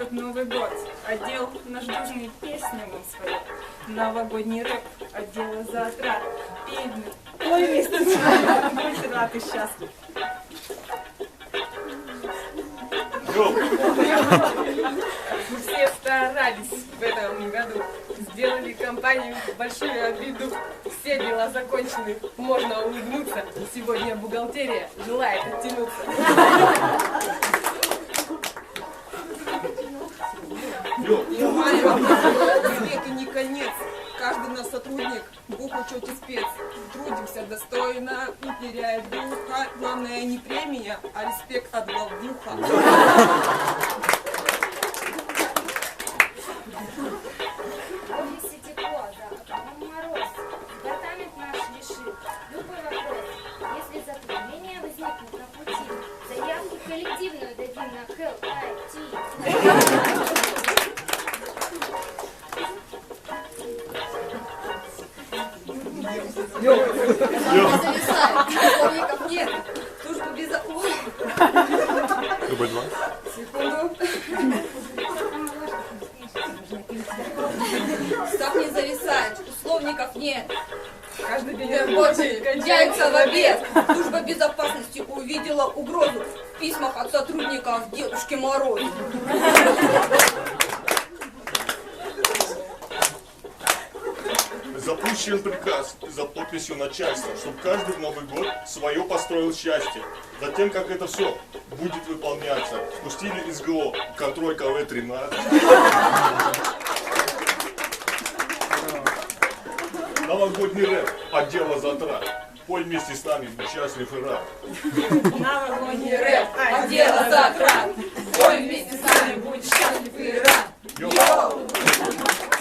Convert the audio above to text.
идет Новый год. Отдел наш дружный песни вам свою. Новогодний рэп, отдела затрат. Пельми. Ой, вместе. Будь рад и счастлив. Мы все старались в этом году. Сделали компанию большую обиду. Все дела закончены, можно улыбнуться. Сегодня бухгалтерия желает оттянуться. Веки не конец. Каждый наш сотрудник бух учете спец. Трудимся достойно, не теряя духа. Главное не премия, а респект от главдуха. Коллективную дадим на Help IT. Зависает, нет. Служба безопасности. Дубль два. Секунду. Став не зависает, условников нет. Каждый день Рабочие рабочий кончается в обед. Служба безопасности увидела угрозу в письмах от сотрудников Дедушки Морозу. Запущен приказ за подписью начальства, чтобы каждый в Новый год свое построил счастье. Затем, как это все будет выполняться, спустили из ГО контроль КВ-13. Новогодний рэп, отдела затрат. Пой вместе с нами, счастлив и рад. Новогодний Рэп, отдела затрат.